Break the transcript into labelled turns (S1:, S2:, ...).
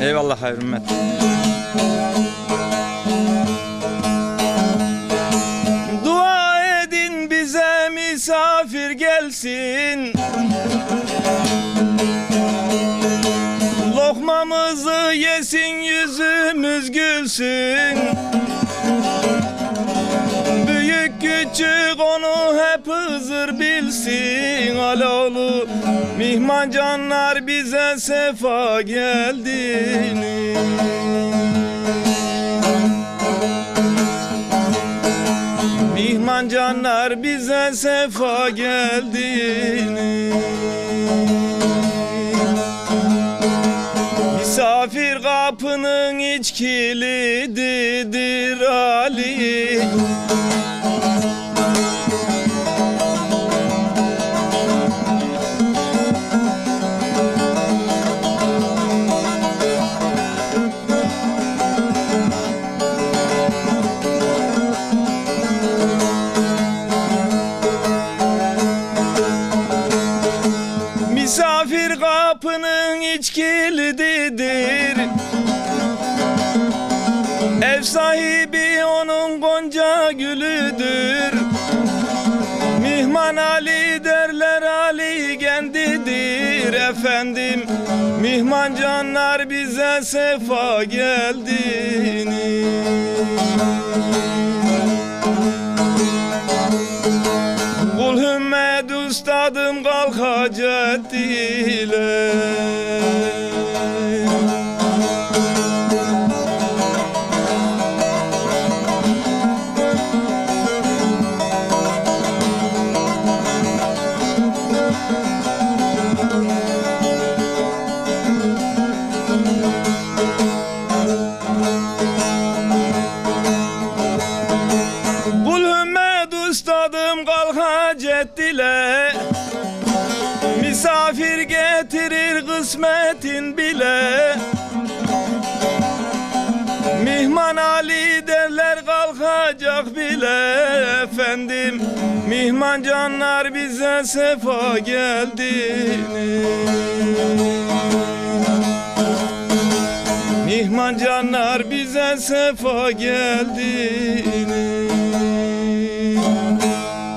S1: Eyvallah hayır ümmet. Dua edin bize misafir gelsin. Lokmamızı yesin yüzümüz gülsün. Büyük küçük onu hep hızır bilsin Aloğlu mihman canlar bize sefa geldiniz Mihman canlar bize sefa geldiniz Misafir kapının iç kilididir Ali kapının iç kilididir Ev sahibi onun gonca gülüdür. Mihman Ali derler Ali kendidir. Efendim Mihman canlar bize sefa geldiniz Kul hümmet ustadım kalkacak dile kalkacak dile Misafir getirir kısmetin bile. Mihman Ali derler kalkacak bile. Efendim Mihman canlar bize sefa geldiniz Mihman canlar bize sefa geldiniz